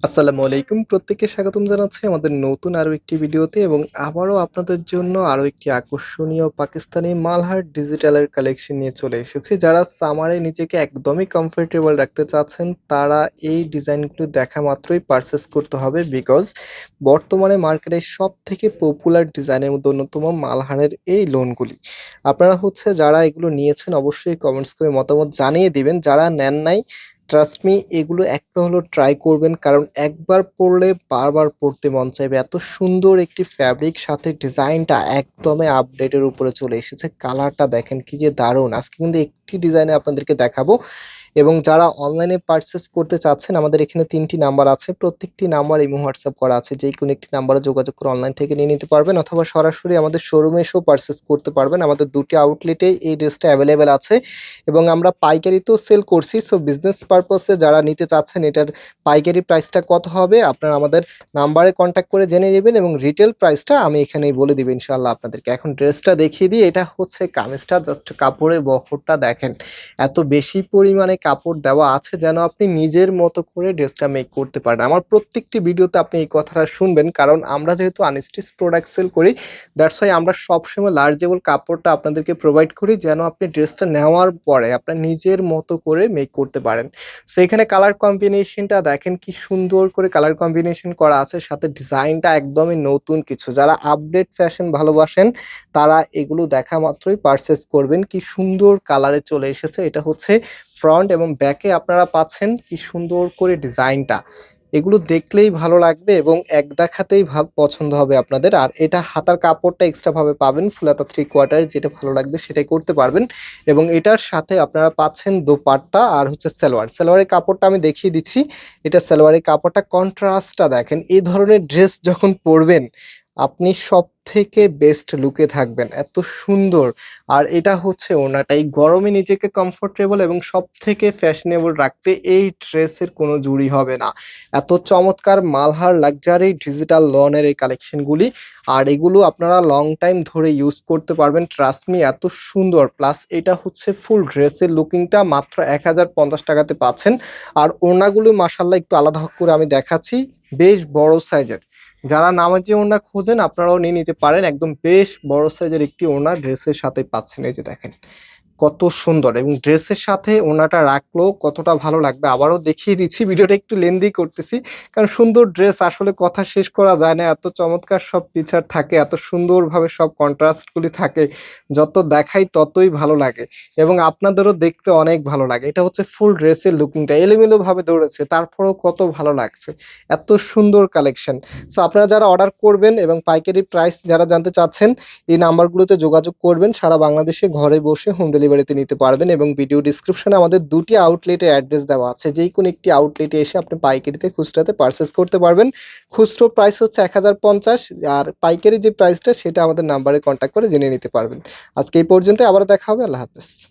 আসসালামু আলাইকুম। প্রত্যেককে স্বাগতম জানাচ্ছি আমাদের নতুন আরও একটি ভিডিওতে এবং আবারও আপনাদের জন্য আরও একটি আকর্ষণীয় পাকিস্তানি মালহার ডিজিটালের কালেকশন নিয়ে চলে এসেছি। যারা সামারে নিজেকে একদমই কমফোর্টেবল রাখতে চাচ্ছেন, তারা এই ডিজাইনগুলো দেখা মাত্রই পারচেস করতে হবে বিকজ বর্তমানে মার্কেটে সব থেকে পপুলার ডিজাইনের মধ্যে অন্যতম মালহারের এই লোনগুলি আপনারা হচ্ছে যারা এগুলো নিয়েছেন, অবশ্যই কমেন্টস করে মতামত জানিয়ে দিবেন। যারা নেন নাই ট্রাস্ট মি এগুলো একটা হলো ট্রাই করবেন, কারণ একবার পরলে বারবার পড়তে মন চাইবে। এত সুন্দর একটি ফ্যাব্রিক সাথে ডিজাইনটা একদমই আপডেটের উপরে চলে এসেছে। কালারটা দেখেন কি যে দারুণ। আজকে কিন্তু একটি ডিজাইনে আপনাদেরকে দেখাবো। এবং যারা অনলাইনে পারচেস করতে চাচ্ছেন, আমাদের এখানে তিনটি নাম্বার আছে। প্রত্যেকটি নাম্বার ইমো হোয়াটসঅ্যাপ করা আছে। যে কোনো একটি নাম্বারে যোগাযোগ করে অনলাইন থেকে নিয়ে নিতে পারবেন অথবা সরাসরি আমাদের শোরুমে এসেও পারচেস করতে পারবেন। আমাদের দুটি আউটলেটে এই ড্রেসটা অ্যাভেলেবেল আছে। এবং আমরা পাইকারিতেও সেল করছি। সো বিজনেস পারপাসে যারা নিতে চাচ্ছেন, এটার পাইকারি প্রাইসটা কত হবে? আপনারা আমাদের নাম্বারে কন্ট্যাক্ট করে জেনে নেবেন এবং রিটেল প্রাইসটা আমি এখানেই বলে দিব ইনশাল্লাহ আপনাদেরকে। এখন ড্রেসটা দেখিয়ে দিই। এটা হচ্ছে কামিজটা। জাস্ট কাপড়ের বহরটা দেখেন, এত বেশি পরিমাণে কাপড় দেওয়া আছে যেন আপনি নিজের মতো করে ড্রেসটা মেক করতে পারেন। আমার প্রত্যেকটি ভিডিওতে আপনি এই কথাটা শুনবেন, কারণ আমরা যেহেতু আনস্টিচ প্রোডাক্ট সেল করি দ্যাটস ওয়াই আমরা সবসময় লার্জেবল কাপড়টা আপনাদেরকে প্রোভাইড করি যেন আপনি ড্রেসটা নেওয়ার পরে আপনার নিজের মতো করে মেক করতে পারেন। সো এখানে কালার কম্বিনেশনটা দেখেন কি সুন্দর করে কালার কম্বিনেশন করা আছে, সাথে ডিজাইনটা একদমই নতুন কিছু। যারা আপডেট ফ্যাশন ভালোবাসেন, তারা এগুলো দেখা মাত্রই পারচেস করবেন, কি সুন্দর কালারে চলে এসেছে। এটা হচ্ছে ফ্রন্ট এবং ব্যাকে আপনারা পাচ্ছেন কি সুন্দর করে ডিজাইনটা। এগুলো দেখলেই ভালো লাগবে এবং এক দেখাতেই পছন্দ হবে আপনাদের। আর এটা হাতার কাপড়টা এক্সট্রা ভাবে পাবেন, ফুলাতা থ্রি কোয়ার্টার যেটা ভালো লাগবে সেটাই করতে পারবেন। এবং এটার সাথে আপনারা পাচ্ছেন দোপাট্টা আর হচ্ছে সালোয়ার। সালোয়ারের কাপড়টা আমি দেখিয়ে দিচ্ছি। এটা সালোয়ারের কাপড়টা কন্ট্রাস্টটা দেখেন। এই ধরনের ড্রেস যখন পরবেন আপনি সব থেকে বেস্ট লুকে থাকবেন। এত সুন্দর। আর এটা হচ্ছে ওনাটা এই গরমে নিজেকে কমফোর্টেবল এবং সব থেকে ফ্যাশনেবল রাখতে এই ড্রেসের কোনো জুড়ি হবে না। এত চমৎকার মালহার লাক্সারি ডিজিটাল লনের এই কালেকশনগুলি আর এগুলো আপনারা লং টাইম ধরে ইউজ করতে পারবেন। ট্রাস্টমি এত সুন্দর। প্লাস এটা হচ্ছে ফুল ড্রেসের লুকিংটা মাত্র এক হাজার পঞ্চাশ টাকাতে পাচ্ছেন। আর ওড়নাগুলো মাসাল্লাহ একটু আলাদা করে আমি দেখাচ্ছি। বেশ বড় সাইজের যারা নামাজি ওড়না খোঁজেন, আপনারাও নিয়ে নিতে পারেন। একদম বেশ বড় সাইজের একটি ওড়না ড্রেসের সাথে পাচ্ছেন। এই যে দেখেন কত সুন্দর এবং ড্রেসের সাথে ওনাটা রাখলেও কতটা ভালো লাগবে আবারও দেখিয়ে দিচ্ছি, ভিডিওটা একটু লেন্দি করতেছি। কারণ সুন্দর ড্রেস, আসলে কথা শেষ করা যায় না, এত চমৎকার সব পিচার থাকে, এত সুন্দরভাবে সব কন্ট্রাস্টগুলি থাকে, যত দেখাই ততই ভালো লাগে এবং আপনাদেরও দেখতে অনেক ভালো লাগে। এটা হচ্ছে ফুল ড্রেসের লুকিংটা এলোমেলোভাবে দৌড়েছে তারপরেও কত ভালো লাগছে, এত সুন্দর কালেকশন সো আপনারা যারা অর্ডার করবেন এবং পাইকারি প্রাইস যারা জানতে চাচ্ছেন, এই নাম্বারগুলোতে যোগাযোগ করবেন, সারা বাংলাদেশে ঘরে বসে হোম ডেলিভারিতে নিতে পারবেন এবং ভিডিও ডিসক্রিপশনে আমাদের দুটি আউটলেটের অ্যাড্রেস দেওয়া আছে। যেই কোনো একটি আউটলেটে এসে আপনি পাইকারিতে খুচরাতে পারচেস করতে পারবেন। খুচরো প্রাইস হচ্ছে এক হাজার পঞ্চাশ আর পাইকারি যে প্রাইসটা সেটা আমাদের নাম্বারে কন্ট্যাক্ট করে জেনে নিতে পারবেন। আজকে এই পর্যন্ত আবার দেখা হবে। আল্লাহ হাফেজ।